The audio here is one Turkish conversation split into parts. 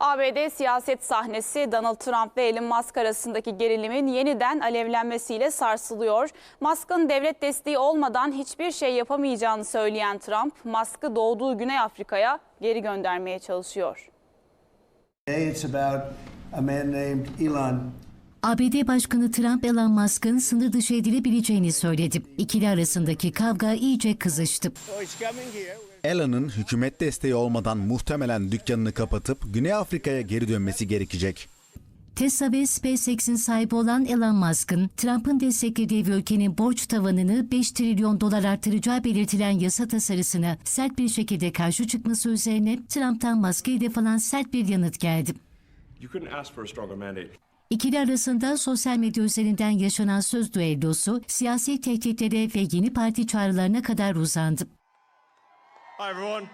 ABD siyaset sahnesi Donald Trump ve Elon Musk arasındaki gerilimin yeniden alevlenmesiyle sarsılıyor. Musk'ın devlet desteği olmadan hiçbir şey yapamayacağını söyleyen Trump, Musk'ı doğduğu Güney Afrika'ya geri göndermeye çalışıyor. İt's about a man named Elon. ABD Başkanı Trump, Elon Musk'ın sınır dışı edilebileceğini söyledi. İkili arasındaki kavga iyice kızıştı. Elon'un hükümet desteği olmadan muhtemelen dükkanını kapatıp Güney Afrika'ya geri dönmesi gerekecek. Tesla ve SpaceX'in sahibi olan Elon Musk'ın Trump'ın desteklediği bir ülkenin borç tavanını 5 trilyon dolar artıracağı belirtilen yasa tasarısına sert bir şekilde karşı çıkması üzerine Trump'tan Musk'a hedef alan sert bir yanıt geldi. İkili arasında sosyal medya üzerinden yaşanan söz düellosu siyasi tehditlere ve yeni parti çağrılarına kadar uzandı. Hi, everyone.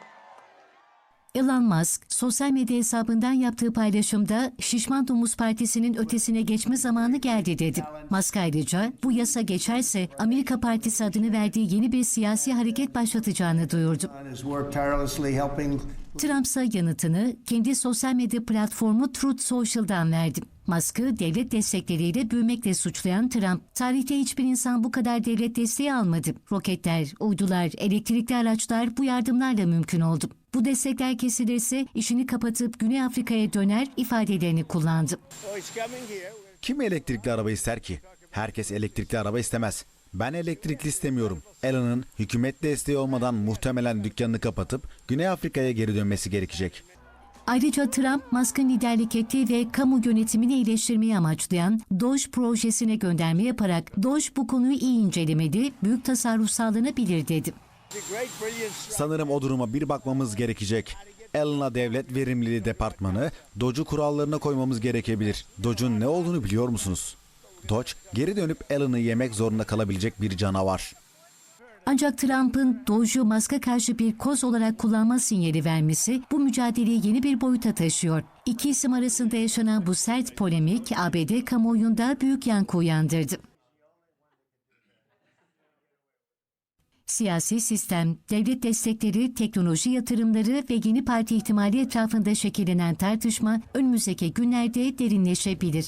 Elon Musk, sosyal medya hesabından yaptığı paylaşımda Şişman Domuz Partisi'nin ötesine geçme zamanı geldi dedi. Musk ayrıca bu yasa geçerse Amerika Partisi adını verdiği yeni bir siyasi hareket başlatacağını duyurdu. Trump ise yanıtını kendi sosyal medya platformu Truth Social'dan verdi. Musk'ı devlet destekleriyle büyümekle suçlayan Trump, tarihte hiçbir insan bu kadar devlet desteği almadı. Roketler, uydular, elektrikli araçlar bu yardımlarla mümkün oldu. Bu destekler kesilirse işini kapatıp Güney Afrika'ya döner ifadelerini kullandı. Kim elektrikli araba ister ki? Herkes elektrikli araba istemez. Ben elektrikli istemiyorum. Elon'un hükümet desteği olmadan muhtemelen dükkanını kapatıp Güney Afrika'ya geri dönmesi gerekecek. Ayrıca Trump, Musk'ın liderlik ettiği ve kamu yönetimini iyileştirmeyi amaçlayan Doge projesine gönderme yaparak Doge bu konuyu iyi incelemedi, büyük tasarruf sağlanabilir dedi. Sanırım o duruma bir bakmamız gerekecek. Elon'a devlet verimliliği departmanı Doge'u kurallarına koymamız gerekebilir. Doge'un ne olduğunu biliyor musunuz? Doge geri dönüp Elon'ı yemek zorunda kalabilecek bir canavar. Ancak Trump'ın Doge'u Musk'a karşı bir koz olarak kullanma sinyali vermesi bu mücadeleyi yeni bir boyuta taşıyor. İki isim arasında yaşanan bu sert polemik ABD kamuoyunda büyük yankı uyandırdı. Siyasi sistem, devlet destekleri, teknoloji yatırımları ve yeni parti ihtimali etrafında şekillenen tartışma önümüzdeki günlerde derinleşebilir.